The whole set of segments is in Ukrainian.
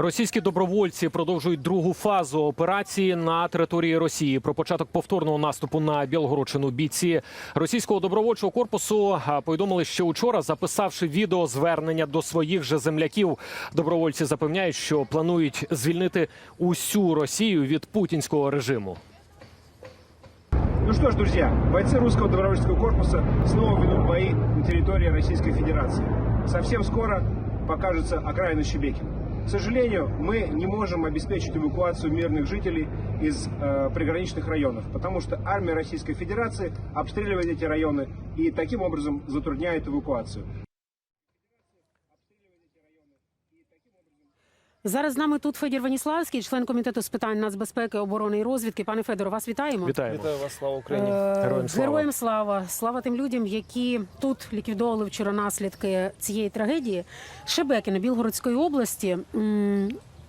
Російські добровольці продовжують другу фазу операції на території Росії. Про початок повторного наступу на Білгородчину бійці російського добровольчого корпусу повідомили ще учора, записавши відео звернення до своїх же земляків. Добровольці запевняють, що планують звільнити усю Росію від путінського режиму. Ну что ж, друзья, бойцы русского добровольческого корпуса снова ведут бои на территории Российской Федерации. Совсем скоро покажется окраина Щебекина. К сожалению, мы не можем обеспечить эвакуацию мирных жителей из э, приграничных районов, потому что армия Российской Федерации обстреливает эти районы и таким образом затрудняет эвакуацию. Зараз з нами тут Федір Ваніславський, член комітету з питань нацбезпеки, оборони і розвідки. Пане Федоро, вас вітаємо. Вітаємо. Вітаю вас, слава Україні. Е, Героям слава. Героям слава. Слава тим людям, які тут ліквідовували вчора наслідки цієї трагедії. Шебекіна Білгородської області.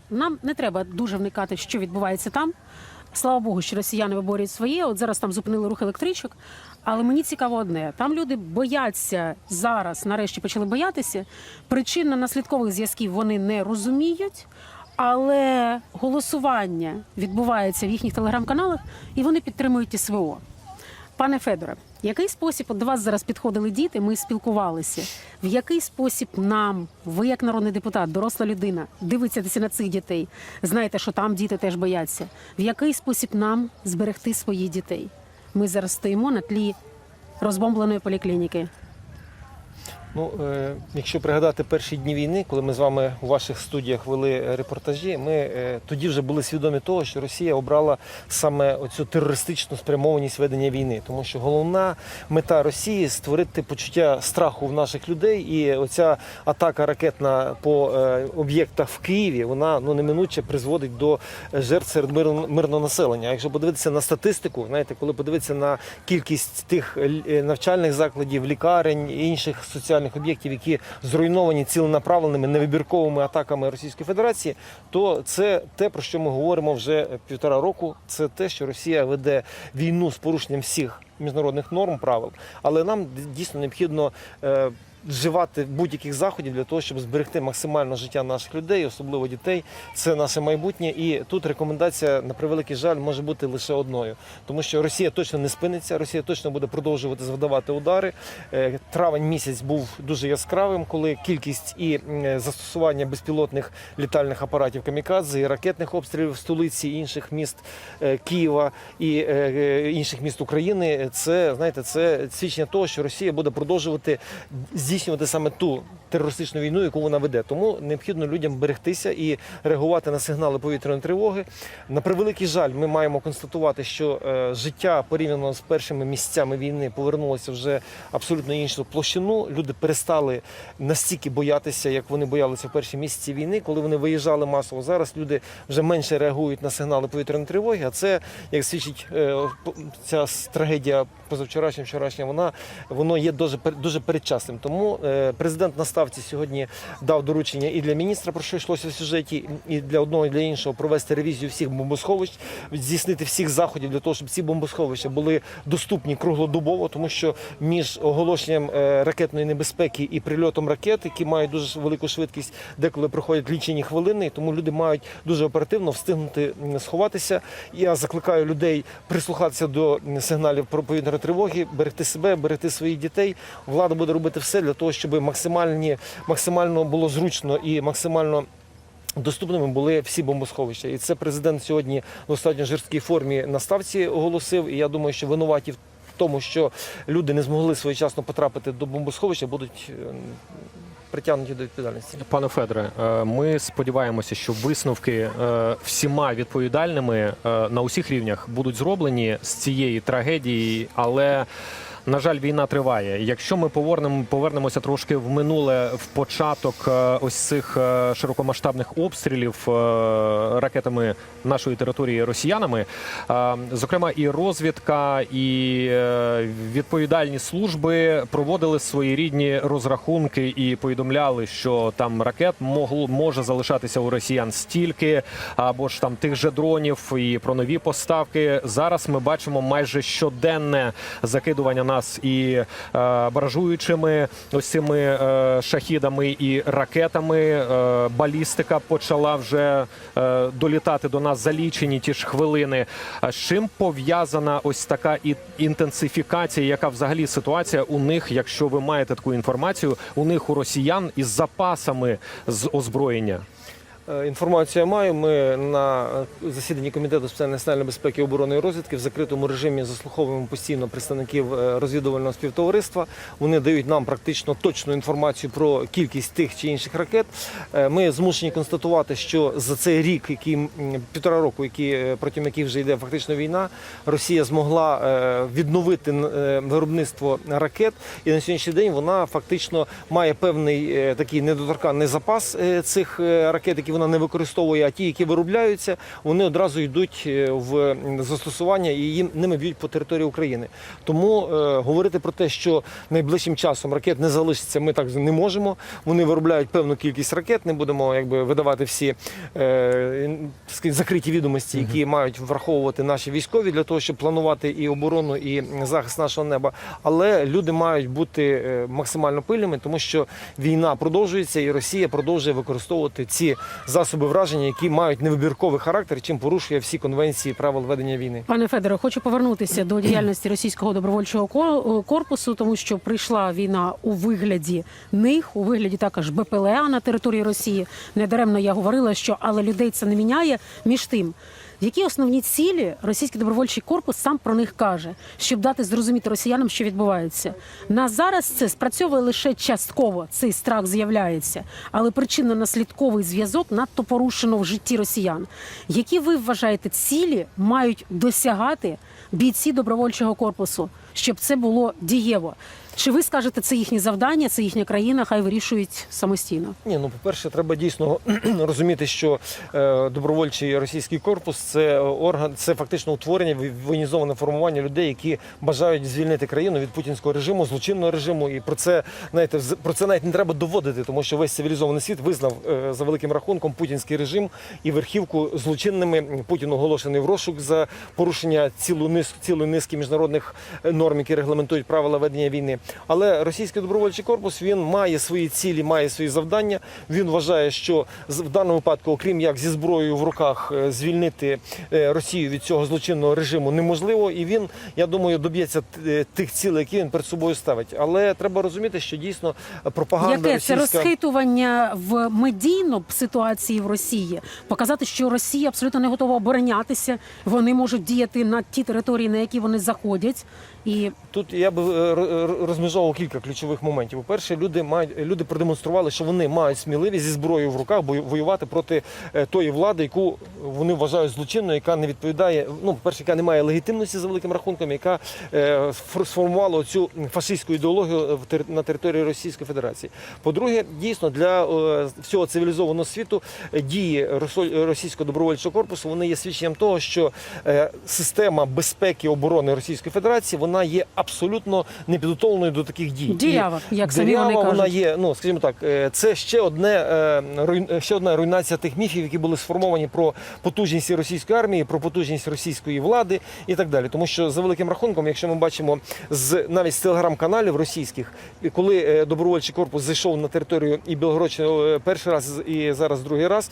Нам не треба дуже вникати, що відбувається там. Слава Богу, що росіяни виборюють своє. От зараз там зупинили рух електричок. Але мені цікаво одне: там люди бояться зараз, нарешті почали боятися. Причинно-наслідкових зв'язків вони не розуміють. Але голосування відбувається в їхніх телеграм-каналах, і вони підтримують СВО. Пане Федоре, який спосіб до вас зараз підходили діти? Ми спілкувалися. В який спосіб нам, ви як народний депутат, доросла людина, дивитися на цих дітей, знаєте, що там діти теж бояться. В який спосіб нам зберегти своїх дітей? Ми зараз стоїмо на тлі розбомбленої поліклініки. Ну, е, якщо пригадати перші дні війни, коли ми з вами у ваших студіях вели е, репортажі, ми е, тоді вже були свідомі того, що Росія обрала саме оцю терористичну спрямованість ведення війни, тому що головна мета Росії створити почуття страху в наших людей, і оця атака ракетна по е, об'єктах в Києві, вона ну неминуче призводить до жертв серед мирно- мирного населення. Якщо подивитися на статистику, знаєте, коли подивитися на кількість тих е, навчальних закладів, лікарень і інших соціальних об'єктів, які зруйновані ціленаправленими невибірковими атаками Російської Федерації, то це те, про що ми говоримо вже півтора року. Це те, що Росія веде війну з порушенням всіх міжнародних норм, правил. Але нам дійсно необхідно. Вживати будь-яких заходів для того, щоб зберегти максимально життя наших людей, особливо дітей. Це наше майбутнє. І тут рекомендація на превеликий жаль може бути лише одною, тому що Росія точно не спиниться, Росія точно буде продовжувати завдавати удари. Е, Травень місяць був дуже яскравим, коли кількість і застосування безпілотних літальних апаратів камікадзе і ракетних обстрілів столиці інших міст е, Києва і е, інших міст України. Це знаєте, це свідчення того, що Росія буде продовжувати здійснювати саме ту терористичну війну, яку вона веде. Тому необхідно людям берегтися і реагувати на сигнали повітряної тривоги. На превеликий жаль, ми маємо констатувати, що е, життя порівняно з першими місяцями війни повернулося вже абсолютно іншу площину. Люди перестали настільки боятися, як вони боялися в перші місяці війни, коли вони виїжджали масово. Зараз люди вже менше реагують на сигнали повітряної тривоги. А це, як свідчить е, ця трагедія позавчорашня, вчорашня, вона воно є дуже дуже передчасним. Тому е, президент на ставці сьогодні дав доручення і для міністра, про що йшлося в сюжеті, і для одного, і для іншого провести ревізію всіх бомбосховищ, здійснити всіх заходів для того, щоб ці бомбосховища були доступні круглодобово, тому що між оголошенням е, ракетної небезпеки і прильотом ракет, які мають дуже велику швидкість, деколи проходять лічені хвилини, тому люди мають дуже оперативно встигнути сховатися. Я закликаю людей прислухатися до сигналів про повітряної тривоги, берегти себе, берегти своїх дітей. Влада буде робити все для того, щоб максимальні, максимально було зручно і максимально. Доступними були всі бомбосховища, і це президент сьогодні в достатньо жорсткій формі на ставці оголосив. І я думаю, що винуваті в тому, що люди не змогли своєчасно потрапити до бомбосховища, будуть е, притягнуті до відповідальності. Пане Федоре, е, ми сподіваємося, що висновки е, всіма відповідальними на усіх рівнях будуть зроблені з цієї трагедії, але. На жаль, війна триває. Якщо ми повернемо, повернемося трошки в минуле в початок е, ось цих е, широкомасштабних обстрілів е, ракетами нашої території росіянами, зокрема, і розвідка, і відповідальні служби проводили своєрідні розрахунки і повідомляли, що там ракет могло може залишатися у росіян стільки, або ж там тих же дронів і про нові поставки. Зараз ми бачимо майже щоденне закидування на нас і е, баражуючими ось цими е, шахідами і ракетами. Е, балістика почала вже долітати до нас за лічені ті ж хвилини. З чим пов'язана ось така і інтенсифікація? Яка взагалі ситуація у них, якщо ви маєте таку інформацію, у них у росіян із запасами з озброєння? Е, Інформацію я маю. Ми на засіданні комітету питань національної безпеки, оборони і розвідки в закритому режимі заслуховуємо постійно представників е, розвідувального співтовариства. Вони дають нам практично точну інформацію про кількість тих чи інших ракет. Е, Ми змушені констатувати, що за цей рік, який півтора року, які протягом яких вже йде фактично війна, Росія змогла відновити виробництво ракет, і на сьогоднішній день вона фактично має певний такий недоторканний запас цих ракет, які вона не використовує. А ті, які виробляються, вони одразу йдуть е, в застосування і їм ними б'ють по території України. Тому е, говорити про те, що найближчим часом ракет не залишиться, ми так не можемо. Вони виробляють певну кількість ракет. Не будемо якби видавати всі е, закриті відомості, які мають враховувати наші військові для того, щоб планувати і оборону, і захист нашого неба. Але люди мають бути е, максимально пильними, тому що війна продовжується, і Росія продовжує використовувати ці засоби враження, які мають невибірковий характер, чим порушує всі конвенції правил ведення війни. Пане Федоре, хочу повернутися до діяльності російського добровольчого ко- корпусу, тому що прийшла війна у вигляді них, у вигляді також БПЛА на території Росії. Недаремно я говорила, що але людей це не міняє. Між тим, які основні цілі російський добровольчий корпус сам про них каже, щоб дати зрозуміти росіянам, що відбувається. На зараз це спрацьовує лише частково. Цей страх з'являється, але причинно-наслідковий зв'язок надто порушено в житті росіян. Які ви вважаєте цілі мають досягати бійці добровольчого корпусу, щоб це було дієво? Чи ви скажете, це їхнє завдання, це їхня країна, хай вирішують самостійно? Ні, ну по-перше, треба дійсно розуміти, що е, добровольчий російський корпус це орган, це фактично утворення воєнізоване формування людей, які бажають звільнити країну від путінського режиму, злочинного режиму. І про це знаєте, про це навіть не треба доводити, тому що весь цивілізований світ визнав е, за великим рахунком путінський режим і верхівку злочинними. Путін оголошений в розшук за порушення цілу низ, цілої низки міжнародних е, норм, які регламентують правила ведення війни. Але російський добровольчий корпус він має свої цілі, має свої завдання. Він вважає, що в даному випадку, окрім як зі зброєю в руках е, звільнити е, Росію від цього злочинного режиму, неможливо. І він, я думаю, доб'ється е, тих цілей, які він перед собою ставить. Але треба розуміти, що дійсно пропаганда Яке це розхитування в медійно ситуації в Росії? Показати, що Росія абсолютно не готова оборонятися. Вони можуть діяти на ті території, на які вони заходять, і Тут я би е, р- р- розмежовував кілька ключових моментів. По-перше, люди мають люди продемонстрували, що вони мають сміливість зі зброєю в руках воювати проти е, тої влади, яку вони вважають злочинною, яка не відповідає. Ну, по-перше, яка не має легітимності за великим рахунком, яка е, сформувала цю фашистську ідеологію на території Російської Федерації. По-друге, дійсно для е, всього цивілізованого світу е, дії російського добровольчого корпусу вони є свідченням того, що е, система безпеки оборони Російської Федерації вона є абсолютно непідготовленою до таких дій. Дірява, І як самі вони дірява вона є. Ну скажімо так, е, це ще одне е, руйн- ще одна руйнація тих міфів, які були сформовані про потужність російської армії, про потужність російської влади і так далі. Тому що за великим рахунком, якщо ми бачимо з навіть з телеграм-каналів російських, коли е, добровольчий корпус зайшов на територію і Білгородщини перший раз і зараз другий раз,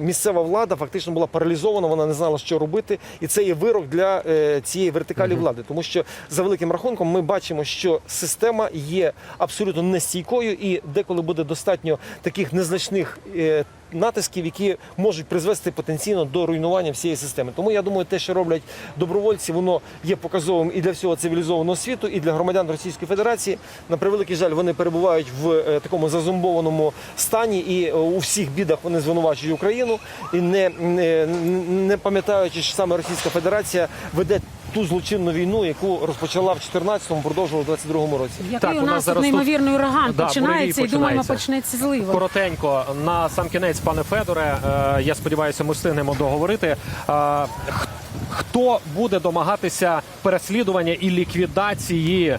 місцева влада фактично була паралізована, вона не знала, що робити, і це є вирок для цієї вертикалі влади, тому що за великим рахунком ми бачимо, що система є абсолютно нестійкою, і деколи буде достатньо таких незначних. е, Натисків, які можуть призвести потенційно до руйнування всієї системи. Тому я думаю, те, що роблять добровольці, воно є показовим і для всього цивілізованого світу, і для громадян Російської Федерації. На превеликий жаль, вони перебувають в е, такому зазумбованому стані, і е, у всіх бідах вони звинувачують Україну і не, не, не пам'ятаючи, що саме Російська Федерація веде ту злочинну війну, яку розпочала в 14-му, продовжувала в 22-му році. який Так, у у нас нас тут зараз тут- неймовірний ураган Да, починається, і думаємо, почнеться злива. Коротенько на сам кінець, пане Федоре. е, Я сподіваюся, ми встигнемо договорити. Хто буде домагатися переслідування і ліквідації е,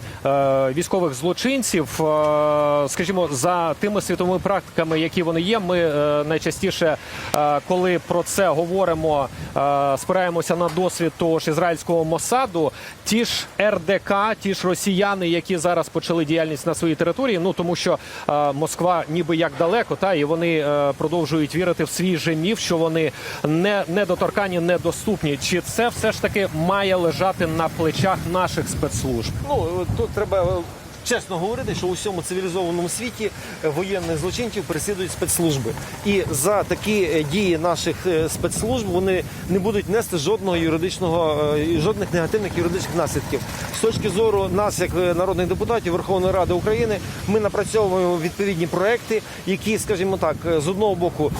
військових злочинців. Е, скажімо, за тими світовими практиками, які вони є, ми е, найчастіше, е, коли про це говоримо, е, спираємося на досвід того ж ізраїльського Мосаду. Ті ж РДК, ті ж росіяни, які зараз почали діяльність на своїй території. Ну тому що е, Москва ніби як далеко, та і вони е, продовжують вірити в свій же міф, що вони не недоторкані, недоступні. Чи це все ж таки має лежати на плечах наших спецслужб? Ну тут треба чесно говорити, що у всьому цивілізованому світі е, воєнних злочинців переслідують спецслужби. І за такі е, дії наших е, спецслужб вони не будуть нести жодного юридичного жодних негативних юридичних наслідків. З точки зору нас, як народних депутатів Верховної Ради України, ми напрацьовуємо відповідні проекти, які, скажімо так, з одного боку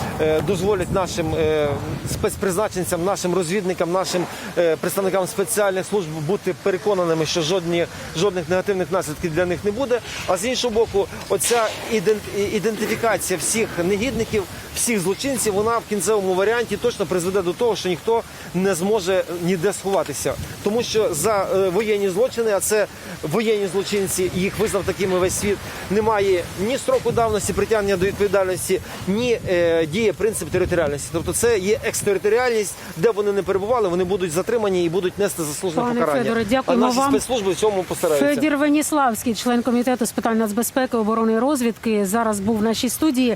дозволять нашим спецпризначенцям, нашим розвідникам, нашим представникам спеціальних служб бути переконаними, що жодні жодних негативних наслідків для них не буде. А з іншого боку, оця іден- ідентифікація всіх негідників, всіх злочинців, вона в кінцевому варіанті точно призведе до того, що ніхто не зможе ніде сховатися, тому що за е, воєнні злочини, а це воєнні злочинці, їх визнав такими весь світ. Немає ні строку давності притягнення до відповідальності, ні е, діє принцип територіальності. Тобто, це є екстериторіальність, де вони не перебували, вони будуть затримані і будуть нести заслужене покарання. Федоре, а наші вам. спецслужби в цьому постараються. Федір Веніславський, член комітету з питань нацбезпеки, оборони і розвідки, зараз був в нашій студії.